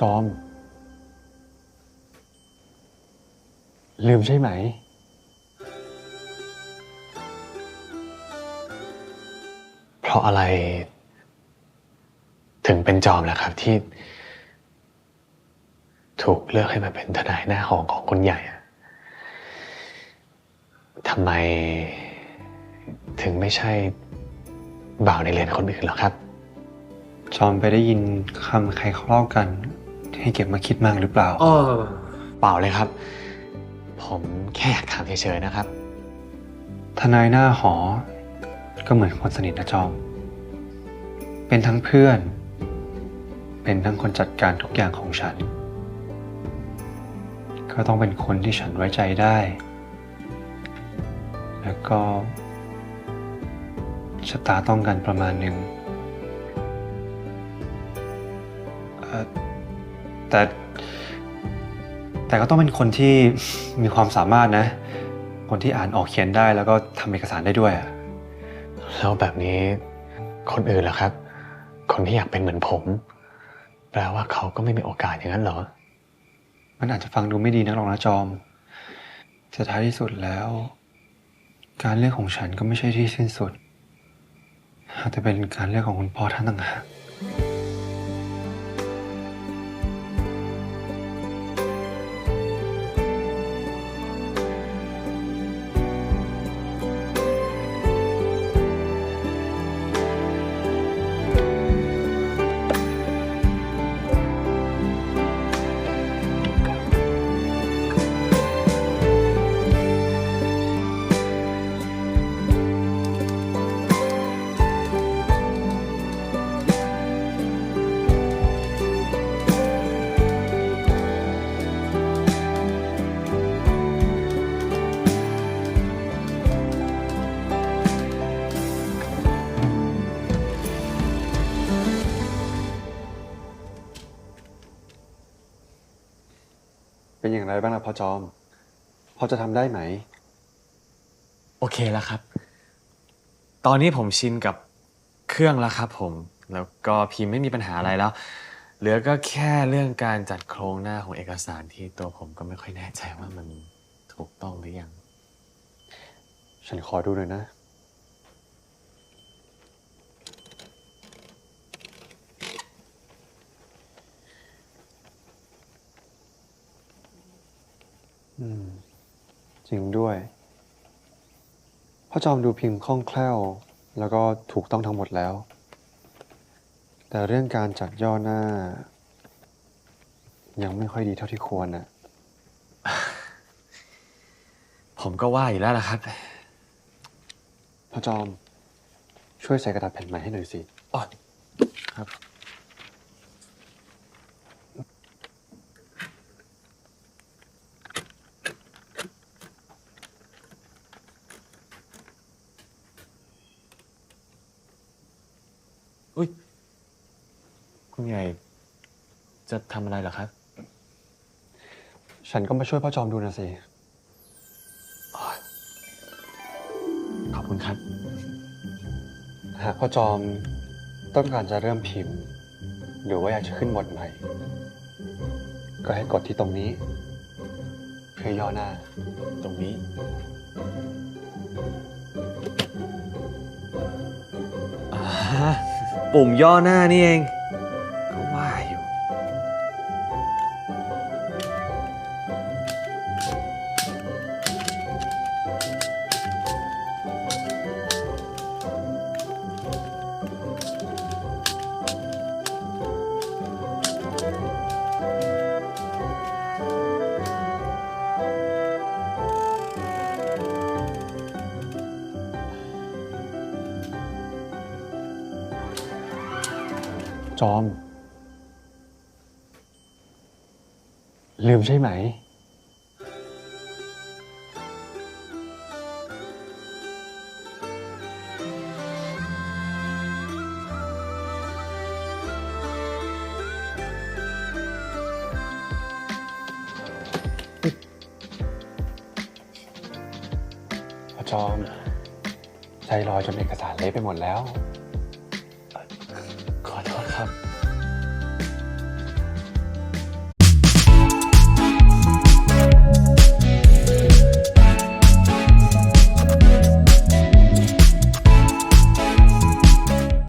จอม ลืมใช่ไหม เพราะอะไร ถึงเป็นจอมล่ะครับที่ ถูกเลือกให้มาเป็นทนายหน้าหองของคนใหญ่อะทำไม ถึงไม่ใช่บ่าวในเรือนคนอื่นหรอครับ จอมไปได้ยินคำใครเขาเล่ากัน ให้เก็บมาคิดมากหรือเปล่าอ๋อเปล่าเลยครับ ผมแค่อยากถามเฉยๆนะครับ ทนายหน้าหอ ก็เหมือนคนสนิทนะจอม เป็นทั้งเพื่อน เป็นทั้งคนจัดการทุกอย่างของฉัน ก็ต้องเป็นคนที่ฉันไว้ใจได้ แล้วก็ชะตาต้องกันประมาณหนึ่งเอ่อ แต่ แต่ก็ต้องเป็นคนที่มีความสามารถนะ คนที่อ่านออกเขียนได้แล้วก็ทำเอกสารได้ด้วยอะแล้วแบบนี้คนอื่นล่ะครับ คนที่อยากเป็นเหมือนผม แปลว่าเขาก็ไม่มีโอกาสอย่างนั้นเหรอ มันอาจจะฟังดูไม่ดีนักหรอกนะจอมแต่ท้ายที่สุดแล้ว การเลือกของฉันก็ไม่ใช่ที่สิ้นสุดอาจจะเป็นการเลือกของคุณพ่อท่านต่างหาก เป็นอย่างไรบ้างล่ะพ่อจอม พอจะทำได้ไหม โอเคแล้วครับ ตอนนี้ผมชินกับเครื่องแล้วครับผม แล้วก็พิมพ์ไม่มีปัญหาอะไรแล้ว เหลือก็แค่เรื่องการจัดโครงหน้าของเอกสารที่ตัวผมก็ไม่ค่อยแน่ใจว่ามันถูกต้องหรือยัง ฉันขอดูหน่อยนะ จริงด้วย พ่อจอมดูพิมพ์คล่องแคล่ว แล้วก็ถูกต้องทั้งหมดแล้ว แต่เรื่องการจัดย่อหน้า ยังไม่ค่อยดีเท่าที่ควรน่ะผมก็ว่าอยู่แล้วล่ะครับ พ่อจอม ช่วยใส่กระดาษแผ่นใหม่ให้หน่อยสิอ๋อครับ อุ้ย คุณใหญ่ จะทำอะไรเหรอครับ ฉันก็มาช่วยพ่อจอมดูนะสิ ขอบคุณครับ หากพ่อจอมต้องการจะเริ่มพิมพ์ หรือว่าอยากจะขึ้นบทใหม่ ก็ให้กดที่ตรงนี้ เพื่อย่อหน้า ตรงนี้ อ่า ปุ่มย่อหน้านี่เอง จอม ลืมใช่ไหม พ่อจอม ใจลอยจนเอกสารเละไปหมดแล้ว 참.